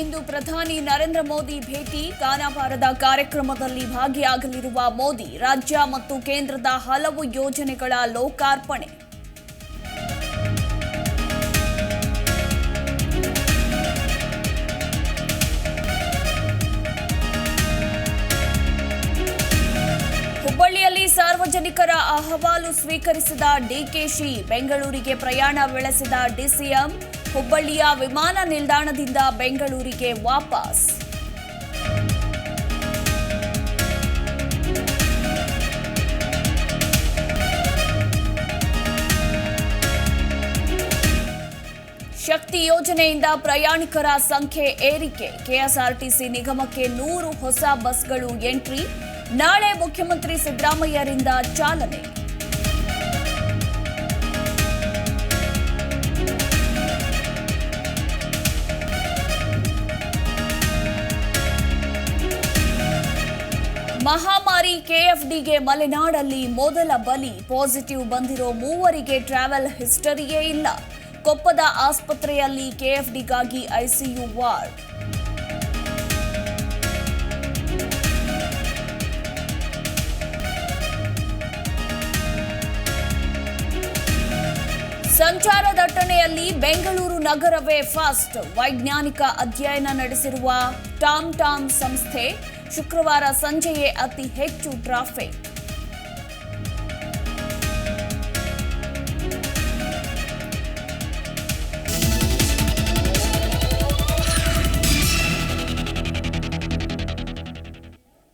ಇಂದು ಪ್ರಧಾನಿ ನರೇಂದ್ರ ಮೋದಿ ಭೇಟಿ. ಕಾನಾಪಾರದ ಕಾರ್ಯಕ್ರಮದಲ್ಲಿ ಭಾಗಿಯಾಗಲಿರುವ ಮೋದಿ ರಾಜ್ಯ ಮತ್ತು ಕೇಂದ್ರದ ಹಲವು ಯೋಜನೆಗಳ ಲೋಕಾರ್ಪಣೆ. ಹುಬ್ಬಳ್ಳಿಯಲ್ಲಿ ಸಾರ್ವಜನಿಕರ ಅಹವಾಲು ಸ್ವೀಕರಿಸಿದ ಡಿಕೆಶಿ ಬೆಂಗಳೂರಿಗೆ ಪ್ರಯಾಣ ಬೆಳೆಸಿದ ಡಿಸಿಎಂ ಹುಬ್ಬಳ್ಳಿಯ ವಿಮಾನ ನಿಲ್ದಾಣದಿಂದ ಬೆಂಗಳೂರಿಗೆ ವಾಪಸ್. ಶಕ್ತಿ ಯೋಜನೆಯಿಂದ ಪ್ರಯಾಣಿಕರ ಸಂಖ್ಯೆ ಏರಿಕೆ. ಕೆಎಸ್ಆರ್ಟಿಸಿ ನಿಗಮಕ್ಕೆ ನೂರು ಹೊಸ ಬಸ್ಗಳು ಎಂಟ್ರಿ. ನಾಳೆ ಮುಖ್ಯಮಂತ್ರಿ ಸಿದ್ದರಾಮಯ್ಯರಿಂದ ಚಾಲನೆ. ಮಹಾಮಾರಿ ಕೆಎಫ್ಡಿಗೆ ಮಲೆನಾಡಲ್ಲಿ ಮೊದಲ ಬಲಿ. ಪಾಸಿಟಿವ್ ಬಂದಿರೋ ಮೂವರಿಗೆ ಟ್ರಾವೆಲ್ ಹಿಸ್ಟರಿಯೇ ಇಲ್ಲ. ಕೊಪ್ಪದ ಆಸ್ಪತ್ರೆಯಲ್ಲಿ ಕೆಎಫ್ಡಿಗಾಗಿ ಐಸಿಯು ವಾರ್ಡ್. ಸಂಚಾರ ದಟ್ಟಣೆಯಲ್ಲಿ ಬೆಂಗಳೂರು ನಗರವೇ ಫಸ್ಟ್. ವೈಜ್ಞಾನಿಕ ಅಧ್ಯಯನ ನಡೆಸಿರುವ ಟಾಮ್ ಟಾಮ್ ಸಂಸ್ಥೆ ಶುಕ್ರವಾರ ಸಂಜೆಯೇ ಅತಿ ಹೆಚ್ಚು ಟ್ರಾಫಿಕ್